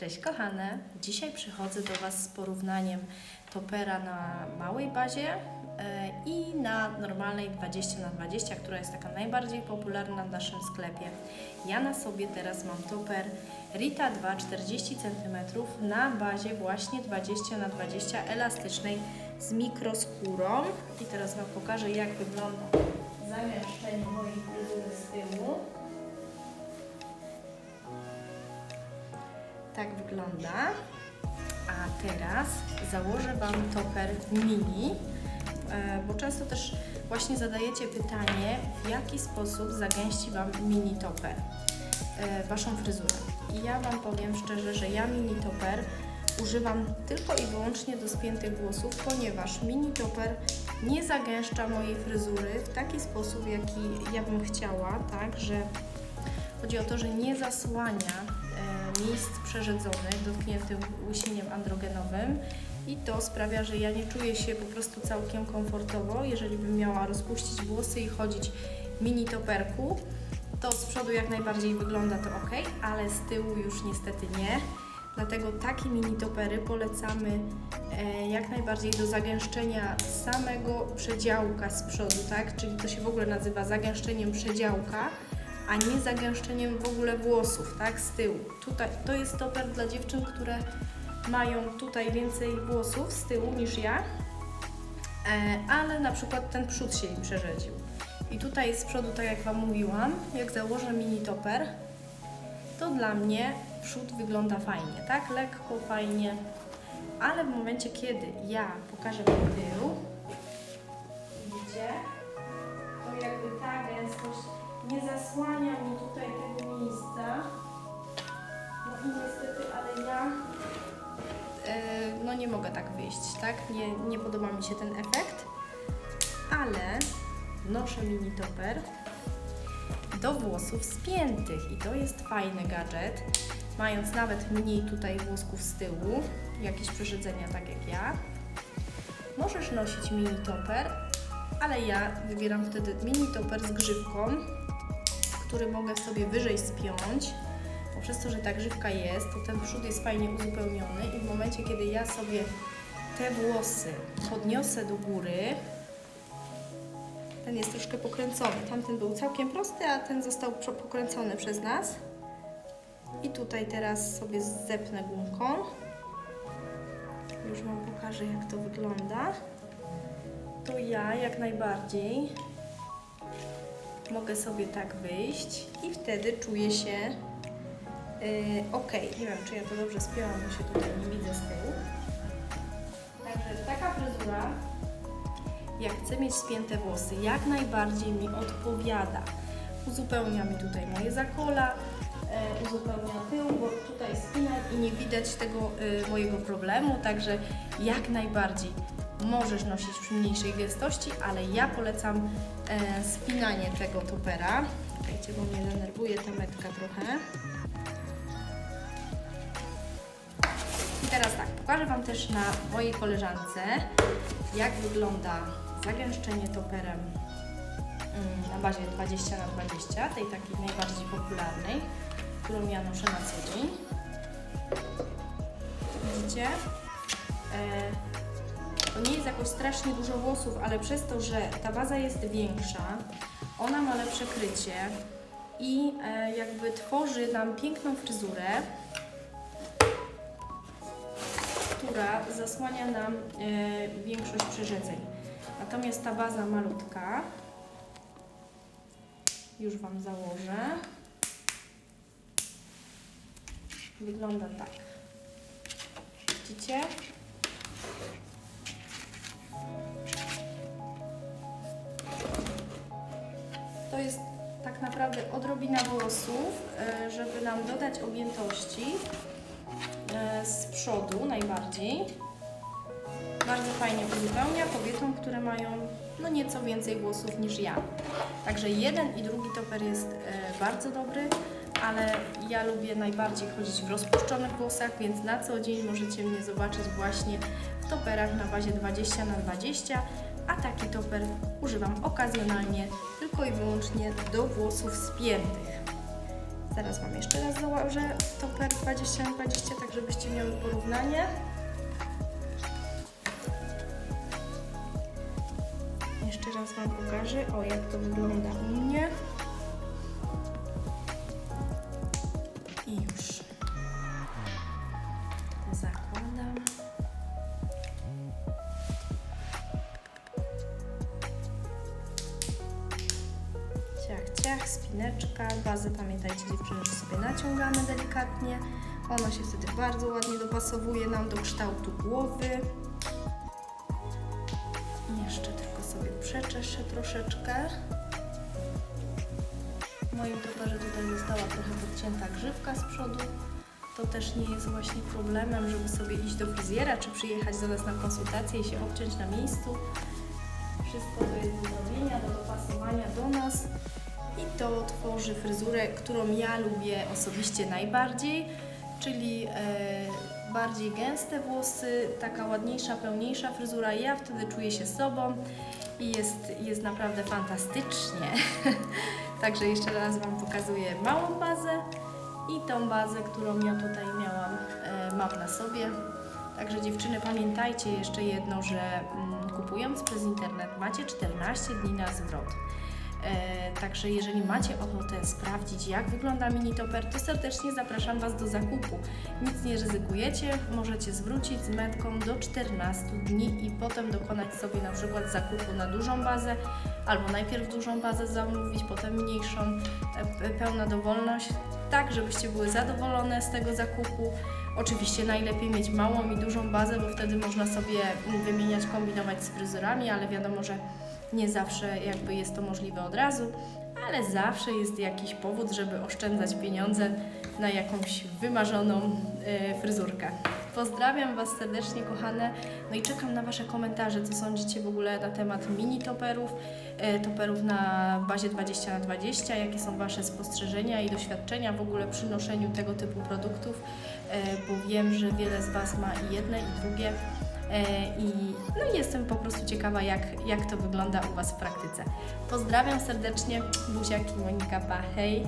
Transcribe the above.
Cześć kochane! Dzisiaj przychodzę do Was z porównaniem topera na małej bazie e, i na normalnej 20 na 20 która jest taka najbardziej popularna w naszym sklepie. Ja na sobie teraz mam toper Rita 2 40 cm na bazie właśnie 20 na 20 elastycznej z mikroskórą. I teraz Wam pokażę jak wygląda zamieszczenie mojej fryzury z tyłu. Tak wygląda. A teraz założę Wam toper mini, e, bo często też właśnie zadajecie pytanie, w jaki sposób zagęści Wam mini toper e, Waszą fryzurę. I ja Wam powiem szczerze, że ja mini toper używam tylko i wyłącznie do spiętych włosów, ponieważ mini toper nie zagęszcza mojej fryzury w taki sposób, jaki ja bym chciała, tak, że Chodzi o to, że nie zasłania e, miejsc przerzedzonych dotkniętych łysieniem androgenowym i to sprawia, że ja nie czuję się po prostu całkiem komfortowo, jeżeli bym miała rozpuścić włosy i chodzić mini toperku. To z przodu jak najbardziej wygląda to ok, ale z tyłu już niestety nie. Dlatego takie mini topery polecamy e, jak najbardziej do zagęszczenia samego przedziałka z przodu, tak? Czyli to się w ogóle nazywa zagęszczeniem przedziałka a nie zagęszczeniem w ogóle włosów, tak, z tyłu. Tutaj, to jest toper dla dziewczyn, które mają tutaj więcej włosów z tyłu niż ja, e, ale na przykład ten przód się im przerzedził. I tutaj z przodu, tak jak Wam mówiłam, jak założę mini toper, to dla mnie przód wygląda fajnie, tak, lekko, fajnie, ale w momencie, kiedy ja pokażę Wam tył, tak? Nie, nie podoba mi się ten efekt, ale noszę mini toper do włosów spiętych i to jest fajny gadżet. Mając nawet mniej tutaj włosków z tyłu, jakieś przerzedzenia tak jak ja, możesz nosić mini toper, ale ja wybieram wtedy mini toper z grzywką, który mogę sobie wyżej spiąć. Bo przez to, że ta grzywka jest, to ten przód jest fajnie uzupełniony i w momencie, kiedy ja sobie te włosy podniosę do góry, ten jest troszkę pokręcony. Tamten był całkiem prosty, a ten został pokręcony przez nas. I tutaj teraz sobie zepnę gumką. Już Wam pokażę, jak to wygląda. To ja jak najbardziej mogę sobie tak wyjść i wtedy czuję się yy, ok. Nie wiem, czy ja to dobrze spięłam, bo się tutaj nie widzę z tyłu. Fryzura, jak chcę mieć spięte włosy, jak najbardziej mi odpowiada. Uzupełnia mi tutaj moje zakola, e, uzupełnia tył, bo tutaj spinam i nie widać tego e, mojego problemu, także jak najbardziej możesz nosić przy mniejszej gęstości, ale ja polecam e, spinanie tego topera. Czekajcie, bo mnie denerwuje ta metka trochę. I teraz tak, pokażę Wam też na mojej koleżance, jak wygląda zagęszczenie toperem mm, na bazie 20 na 20 tej takiej najbardziej popularnej, którą ja noszę na co dzień. Widzicie? E, to nie jest jakoś strasznie dużo włosów, ale przez to, że ta baza jest większa, ona ma lepsze krycie i e, jakby tworzy nam piękną fryzurę, która zasłania nam e, większość przerzedzeń. Natomiast ta baza malutka, już Wam założę, wygląda tak. Widzicie? To jest tak naprawdę odrobina włosów, e, żeby nam dodać objętości z przodu najbardziej. Bardzo fajnie uzupełnia kobietom, które mają no nieco więcej włosów niż ja. Także jeden i drugi toper jest e, bardzo dobry, ale ja lubię najbardziej chodzić w rozpuszczonych włosach, więc na co dzień możecie mnie zobaczyć właśnie w toperach na bazie 20 na 20 a taki toper używam okazjonalnie tylko i wyłącznie do włosów spiętych. Zaraz Wam jeszcze raz założę toper 20 na 20, tak żebyście miały porównanie. Jeszcze raz Wam pokażę, o jak to wygląda u mnie. Spineczka. Bazę pamiętajcie dziewczyny, że sobie naciągamy delikatnie. Ona się wtedy bardzo ładnie dopasowuje nam do kształtu głowy. Jeszcze tylko sobie przeczeszę troszeczkę. W moim toperze tutaj została trochę podcięta grzywka z przodu. To też nie jest właśnie problemem, żeby sobie iść do fryzjera, czy przyjechać do nas na konsultację i się obciąć na miejscu. Wszystko to jest do zrobienia, do dopasowania do nas i to tworzy fryzurę, którą ja lubię osobiście najbardziej, czyli e, bardziej gęste włosy, taka ładniejsza, pełniejsza fryzura. Ja wtedy czuję się sobą i jest, jest naprawdę fantastycznie. Także jeszcze raz Wam pokazuję małą bazę i tą bazę, którą ja tutaj miałam, e, mam na sobie. Także dziewczyny, pamiętajcie jeszcze jedno, że mm, kupując przez internet macie 14 dni na zwrot. E, także jeżeli macie ochotę sprawdzić, jak wygląda mini toper, to serdecznie zapraszam Was do zakupu. Nic nie ryzykujecie, możecie zwrócić z metką do 14 dni i potem dokonać sobie na przykład zakupu na dużą bazę, albo najpierw dużą bazę zamówić, potem mniejszą, e, pe- pełna dowolność, tak żebyście były zadowolone z tego zakupu. Oczywiście najlepiej mieć małą i dużą bazę, bo wtedy można sobie wymieniać, kombinować z fryzurami, ale wiadomo, że nie zawsze jakby jest to możliwe od razu, ale zawsze jest jakiś powód, żeby oszczędzać pieniądze na jakąś wymarzoną e, fryzurkę. Pozdrawiam Was serdecznie, kochane. No i czekam na Wasze komentarze, co sądzicie w ogóle na temat mini toperów, e, toperów na bazie 20 na 20 jakie są Wasze spostrzeżenia i doświadczenia w ogóle przy noszeniu tego typu produktów, bo wiem, że wiele z Was ma i jedne, i drugie. E, I no jestem po prostu ciekawa, jak, jak to wygląda u Was w praktyce. Pozdrawiam serdecznie, buziaki, Monika, pa, hej!